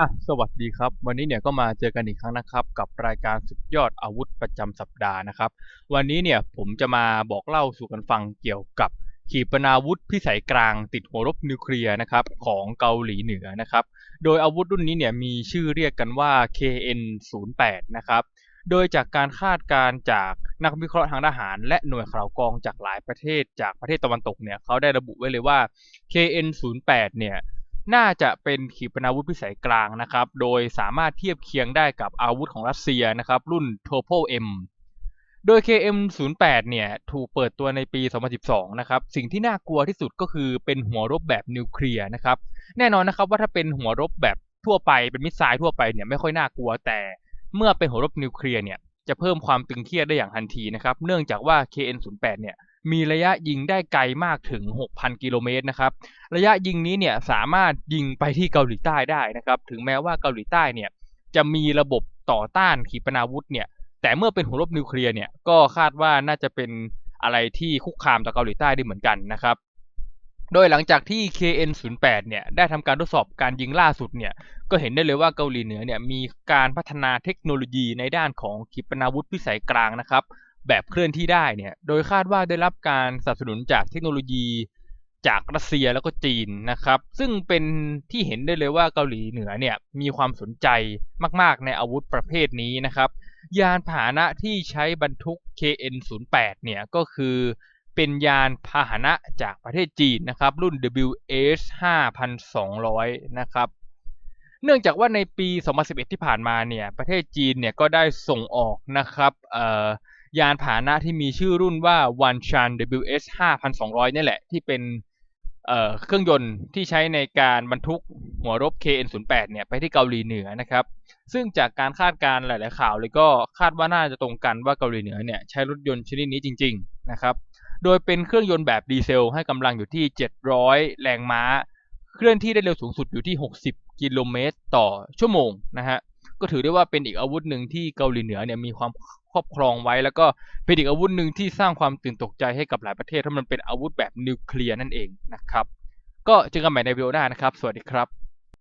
อะสวัสดีครับ วันนี้เนี่ยก็มาเจอกันอีกครั้งนะครับ กับรายการสุดยอดอาวุธประจำสัปดาห์นะครับ วันนี้เนี่ยผมจะมาบอกเล่าสู่กันฟังเกี่ยวกับขีปนาวุธพิสัยกลางติดหัวรบนิวเคลียร์นะครับของเกาหลีเหนือนะครับ โดยอาวุธรุ่นนี้เนี่ยมีชื่อเรียกกันว่า KN08 นะครับ โดยจากการคาดการณ์จากนักวิเคราะห์ทางทหาร และหน่วยข่าวกรองจากหลายประเทศจากประเทศตะวันตกเนี่ยเขาได้ระบุไว้เลยว่า KN08 เนี่ย น่าจะเป็นขีปนาวุธพิสัยกลางนะครับ โดยสามารถเทียบเคียงได้กับอาวุธของรัสเซียนะครับรุ่น t o p o M โดย KM08 เนี่ยถูกเปิดตัวในปี 2012 นะครับ สิ่งที่น่ากลัวที่สุดก็คือเป็นหัวรบแบบนิวเคลียร์นะครับ แน่นอนนะครับว่าถ้าเป็นหัวรบแบบทั่วไปเป็นมิสไซล์ทั่วไปเนี่ยไม่ค่อยน่ากลัวแต่เมื่อเป็นหัวรบนิวเคลียร์เนี่ยจะเพิ่มความตึงเครียดได้อย่างทันทีนะครับ เนื่องจากว่า KN08 เนี่ย มีระยะยิงได้ไกลมากถึง 6,000 กิโลเมตรนะครับ ระยะยิงนี้เนี่ยสามารถยิงไปที่เกาหลีใต้ได้นะครับ ถึงแม้ว่าเกาหลีใต้เนี่ยจะมีระบบต่อต้านขีปนาวุธเนี่ย แต่เมื่อเป็นหัวรบนิวเคลียร์เนี่ยก็คาดว่าน่าจะเป็นอะไรที่คุกคามต่อเกาหลีใต้ได้เหมือนกันนะครับ โดยหลังจากที่ KN08 เนี่ยได้ทำการทดสอบการยิงล่าสุดเนี่ย ก็เห็นได้เลยว่าเกาหลีเหนือเนี่ยมีการพัฒนาเทคโนโลยีในด้านของขีปนาวุธพิสัยกลางนะครับ แบบเคลื่อนที่ได้เนี่ย โดยคาดว่าได้รับการสนับสนุนจากเทคโนโลยีจากรัสเซียแล้วก็จีนนะครับ ซึ่งเป็นที่เห็นได้เลยว่าเกาหลีเหนือเนี่ยมีความสนใจมาก ๆ ในอาวุธประเภทนี้นะครับ ยานพาหนะที่ใช้บรรทุก KN08 เนี่ยก็คือเป็นยานพาหนะจากประเทศจีนนะครับ รุ่น WS 5200 นะครับ เนื่องจากว่าในปี 2011 ที่ผ่านมาเนี่ย ประเทศจีนเนี่ยก็ได้ส่งออกนะครับเอ่อ ยานพาหนะที่มีชื่อรุ่นว่า One Chan WS 5200นี่แหละ ที่เป็นเครื่องยนต์ที่ใช้ในการบรรทุกหัวรบ KN08 เนี่ยไปที่เกาหลีเหนือนะครับ ซึ่งจากการคาดการณ์หลาย ๆ ข่าวเลยก็คาดว่าน่าจะตรงกันว่าเกาหลีเหนือเนี่ยใช้รถยนต์ชนิดนี้จริง ๆ นะครับ โดยเป็นเครื่องยนต์แบบดีเซลให้กำลังอยู่ที่ 700 แรงม้า เคลื่อนที่ได้เร็วสูงสุดอยู่ที่ 60 กิโลเมตรต่อชั่วโมงนะฮะ ก็ถือได้ว่าเป็นอีกอาวุธหนึ่งที่เกาหลีเหนือเนี่ยมีความ ครอบครองไว้ แล้วก็เป็นอีกอาวุธหนึ่งที่สร้างความตื่นตกใจให้กับหลายประเทศเพราะมันเป็นอาวุธแบบนิวเคลียร์นั่นเองนะครับ ก็เจอกันใหม่ในวิดีโอหน้านะครับ สวัสดีครับ